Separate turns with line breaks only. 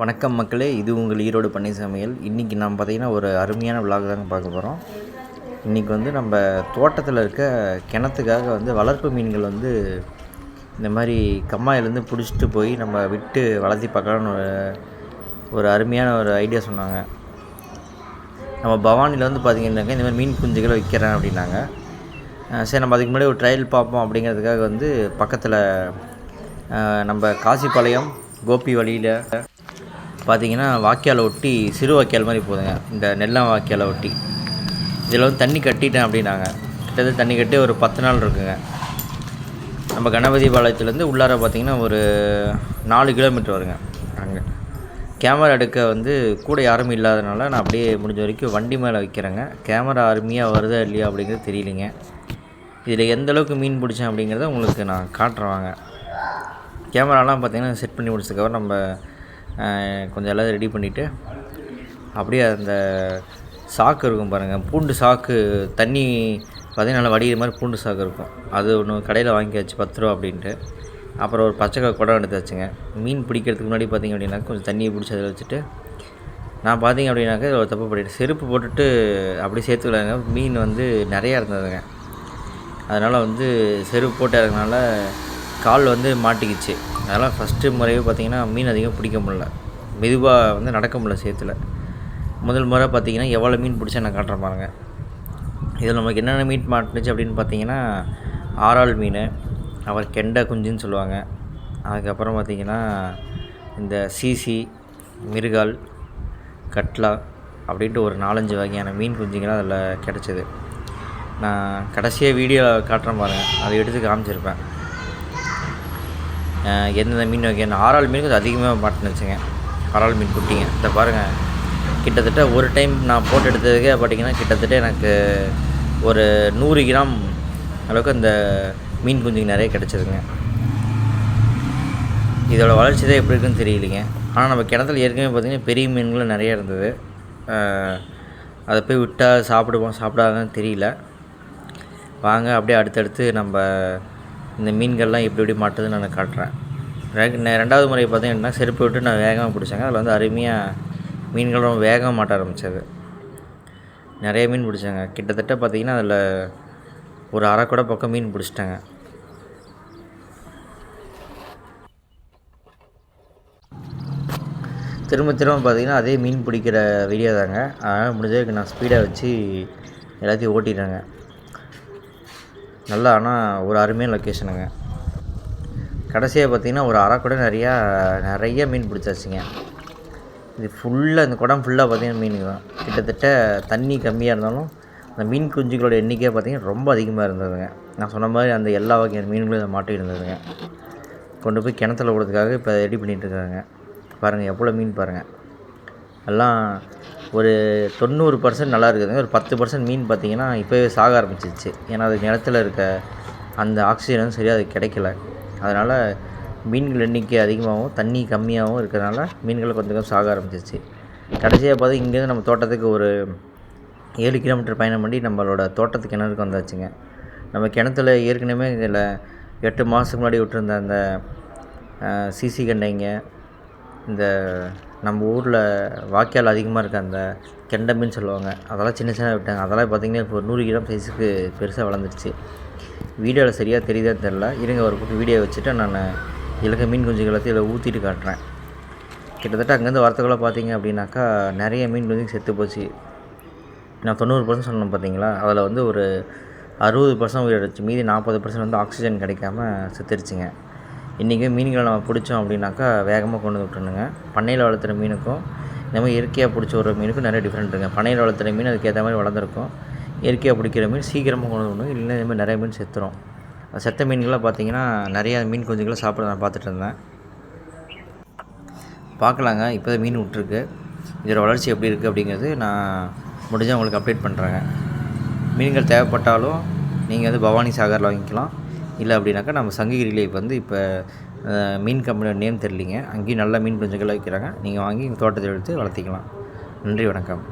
வணக்கம் மக்களே இது உங்கள் ஈரோடு பண்ணை சமையல் இன்றைக்கி நம்ம பார்த்திங்கன்னா ஒரு அருமையான விழாக தாங்க பார்க்க போகிறோம் இன்றைக்கி வந்து நம்ம தோட்டத்தில் இருக்க கிணத்துக்காக வந்து வளர்ப்பு மீன்கள் வந்து இந்த மாதிரி கம்மாயிலேருந்து பிடிச்சிட்டு போய் நம்ம விட்டு வளர்த்தி பார்க்கலான்னு ஒரு ஒரு அருமையான ஒரு ஐடியா சொன்னாங்க. நம்ம பவானியில் வந்து பார்த்திங்கன்னாக்கா இந்த மாதிரி மீன் குஞ்சுகளை விற்கிறேன் அப்படின்னாங்க. சரி நம்ம அதுக்கு முன்னாடி ஒரு ட்ரையல் பார்ப்போம் அப்படிங்கிறதுக்காக வந்து பக்கத்தில் நம்ம காசிப்பாளையம் கோபி வழியில் பார்த்தீங்கன்னா வாய்க்காலை ஒட்டி சிறு வாய்க்கால் மாதிரி போதுங்க. இந்த நெல்லம் வாய்க்காலை ஒட்டி. இதில் வந்து தண்ணி கட்டிட்டேன் அப்படின்னாங்க. கிட்டத்தட்ட தண்ணி கட்டி ஒரு பத்து நாள் இருக்குங்க. நம்ம கணபதி பாளையத்துலேருந்து உள்ளார பார்த்தீங்கன்னா ஒரு நாலு கிலோமீட்டர் வருங்க. அங்கே. கேமரா எடுக்க வந்து கூட யாரும் இல்லாதனால நான் அப்படியே முடிஞ்ச வரைக்கும் வண்டி மேலே வைக்கிறேங்க. கேமரா அருமையாக வருதா இல்லையா அப்படிங்கிறது தெரியலைங்க. இதில் எந்த அளவுக்கு மீன் பிடிச்சேன் அப்படிங்கிறத உங்களுக்கு நான் காட்டுறேன் வாங்க. கேமராலாம் பார்த்தீங்கன்னா செட் பண்ணி முடிச்சதுக்கப்புறம் நம்ம கொஞ்சம் எல்லாம் ரெடி பண்ணிவிட்டு அப்படியே அந்த சாக்கு இருக்கும் பாருங்கள் பூண்டு சாக்கு தண்ணி பார்த்தீங்கன்னா நல்லா வடிகிற மாதிரி பூண்டு சாக்கு இருக்கும். அது ஒன்று கடையில் வாங்கியாச்சு பத்து ரூபா அப்படின்ட்டு. அப்புறம் ஒரு பச்சை குடம் குடம் எடுத்தாச்சுங்க. மீன் பிடிக்கிறதுக்கு முன்னாடி பார்த்தீங்க அப்படின்னா கொஞ்சம் தண்ணியை பிடிச்சி அதில் வச்சுட்டு நான் பார்த்திங்க அப்படின்னாக்கா ஒரு தப்பு பண்ணிட்டு செருப்பு போட்டுட்டு அப்படியே சேர்த்துக்கலாங்க. மீன் வந்து நிறையா இருந்ததுங்க. அதனால் வந்து செருப்பு போட்டு இறங்கினால கால் வந்து மாட்டிக்கிச்சு. அதனால் ஃபஸ்ட்டு முறையே பார்த்திங்கன்னா மீன் அதிகம் பிடிக்க முடில மெதுவாக வந்து நடக்க முடியல சேத்துல. முதல் முறை பார்த்தீங்கன்னா எவ்வளோ மீன் பிடிச்சா நான் காட்டுறேன் பாருங்க. இதில் நமக்கு என்னென்ன மீன் மாட்டுனுச்சு அப்படின்னு பார்த்தீங்கன்னா ஆறாள் மீன் அப்புறம் கெண்டை குஞ்சுன்னு சொல்லுவாங்க. அதுக்கப்புறம் பார்த்தீங்கன்னா இந்த சீசி மிருகால் கட்லா அப்படின்ட்டு ஒரு நாலஞ்சு வகையான மீன் குஞ்சுங்களாம் அதில் கிடச்சிது. நான் கடைசியாக வீடியோ காட்டுறேன் பாருங்கள் அதை எடுத்து காமிச்சிருப்பேன். எந்தெந்த மீன் வகையான ஆறால் மீன் கொஞ்சம் அதிகமாக மாட்டினுச்சுங்க ஆறால் மீன் குட்டிங்க. இந்த பாருங்கள் கிட்டத்தட்ட ஒரு டைம் நான் போட்டு எடுத்ததுக்கே பார்த்தீங்கன்னா கிட்டத்தட்ட எனக்கு ஒரு நூறு கிராம் அளவுக்கு அந்த மீன் குஞ்சுங்க நிறைய கிடச்சிதுங்க. இதோட வளர்ச்சி தான் எப்படி இருக்குன்னு தெரியலைங்க. ஆனால் நம்ம கிணத்துல ஏற்கனவே பார்த்திங்கன்னா பெரிய மீன்களும் நிறைய இருந்தது. அதை போய் விட்டால் சாப்பிடுவோம் சாப்பிடாதான்னு தெரியல. வாங்க அப்படியே அடுத்தடுத்து நம்ம இந்த மீன்கள்லாம் எப்படி எப்படி மாட்டுதுன்னு நான் காட்டுறேன். ரெண்டாவது முறை பார்த்தீங்கன்னா செருப்பு விட்டு நான் வேகமாக பிடிச்சேங்க. அதில் வந்து அருமையாக மீன்கள் ரொம்ப வேகமாக மாட்ட ஆரம்பித்தது நிறைய மீன் பிடிச்சாங்க. கிட்டத்தட்ட பார்த்திங்கன்னா அதில் ஒரு அரை கூட பக்கம் மீன் பிடிச்சிட்டாங்க. திரும்ப திரும்ப பார்த்திங்கன்னா அதே மீன் பிடிக்கிற வீடியோ தாங்க. அதனால் முடிஞ்சதுக்கு நான் ஸ்பீடாக வச்சு எல்லாத்தையும் ஓட்டிடுறேங்க நல்லா ஆனால் ஒரு அருமையான லொக்கேஷனுங்க கடைசியாக பார்த்தீங்கன்னா ஒரு அரை குடம் நிறையா நிறைய மீன் பிடிச்சாச்சுங்க. இது ஃபுல்லாக இந்த குடம் ஃபுல்லாக பார்த்திங்கன்னா மீன் தான். கிட்டத்தட்ட தண்ணி கம்மியாக இருந்தாலும் அந்த மீன் குஞ்சுகளோட எண்ணிக்கை பார்த்திங்கன்னா ரொம்ப அதிகமாக இருந்ததுங்க. நான் சொன்ன மாதிரி அந்த எல்லா வகையான மீன்களும் இதை மாட்டி இருந்ததுங்க. கொண்டு போய் கிணத்துல விடுறதுக்காக இப்போ ரெடி பண்ணிகிட்ருக்காங்க பாருங்கள் எவ்வளோ மீன் பாருங்கள் எல்லாம் ஒரு தொண்ணூறு பர்சன்ட் நல்லா இருக்குதுங்க. ஒரு பத்து பர்சன்ட் மீன் பார்த்திங்கன்னா இப்போவே சாக ஆரம்பிச்சிருச்சு. ஏன்னா அது நிலத்துல இருக்க அந்த ஆக்சிஜன் வந்து சரியாக அது கிடைக்கல. அதனால் மீன்கள் எண்ணிக்கை அதிகமாகவும் தண்ணி கம்மியாகவும் இருக்கிறனால மீன்கள் கொஞ்சம் கொஞ்சம் சாக ஆரம்பிச்சிருச்சு. கடைசியாக பார்த்து இங்கேருந்து நம்ம தோட்டத்துக்கு ஒரு ஏழு கிலோமீட்டர் பயணம் பண்ணி நம்மளோட தோட்டத்து கிணறுக்கு வந்தாச்சுங்க. நம்ம கிணத்துல ஏற்கனவே இதில் எட்டு மாதத்துக்கு முன்னாடி விட்டுருந்த அந்த சிசி கண்டைங்க இந்த நம்ம ஊரில் வாய்க்கால் அதிகமாக இருக்க அந்த கெண்டை மீன் சொல்லுவாங்க அதெல்லாம் சின்ன சின்ன விட்டாங்க. அதெல்லாம் பார்த்திங்கன்னா இப்போ ஒரு நூறு கிராம் சைஸுக்கு பெருசாக வளர்ந்துருச்சு. வீடியோவில் சரியாக தெரியுதா தெரில இருங்க ஒரு பக்கம் வீடியோ வச்சுட்டு நான் இலக்க மீன் குஞ்சு எல்லாத்தையும் இதில் ஊற்றிட்டு காட்டுறேன். கிட்டத்தட்ட அங்கேருந்து வரத்துக்குள்ளே பார்த்தீங்க அப்படின்னாக்கா நிறைய மீன் குஞ்சு செத்து போச்சு. நான் தொண்ணூறு பர்சன்ட் சொன்னேன் பார்த்தீங்களா? அதில் வந்து ஒரு அறுபது பர்சன்ட் உயிரிழச்சு மீதி நாற்பது பர்சன்ட் வந்து ஆக்சிஜன் கிடைக்காம செத்துருச்சுங்க. இன்றைக்கும் மீன்களை நம்ம பிடிச்சோம் அப்படின்னாக்கா வேகமாக கொண்டு வந்து விட்டுருணுங்க பண்ணையில் வளர்த்துற மீனுக்கும் இந்த மாதிரி இயற்கையாக பிடிச்ச ஒரு மீனுக்கும் நிறைய டிஃப்ரெண்ட் இருக்குங்க. பண்ணையில் வளர்த்துற மீன் அதுக்கேற்ற மாதிரி வளர்ந்துருக்கும். இயற்கையாக பிடிக்கிற மீன் சீக்கிரமாக கொண்டு வந்து விடணும். இல்லைன்னா இந்த மாதிரி நிறைய மீன் செத்துரும். செத்த மீன்கள்லாம் பார்த்தீங்கன்னா நிறையா மீன் குஞ்சுகளை சாப்பிட நான் பார்த்துட்டு இருந்தேன். பார்க்கலாங்க. இப்போ தான் மீன் விட்ருக்கு இதோட வளர்ச்சி எப்படி இருக்குது அப்படிங்கிறது நான் முடிஞ்சால் உங்களுக்கு அப்டேட் பண்ணுறேங்க மீன்கள் தேவைப்பட்டாலும் நீங்கள் வந்து பவானி சாகரில் வாங்கிக்கலாம். இல்லை அப்படின்னாக்கா நம்ம சங்ககிரியில் இப்போ வந்து இப்போ மீன் கம்பெனியோட நேம் தெரியலிங்க. அங்கேயும் நல்ல மீன் குஞ்சுகள் வைக்கிறாங்க நீங்கள் வாங்கி தோட்டத்தில் எடுத்து வளர்த்திக்கலாம். நன்றி வணக்கம்.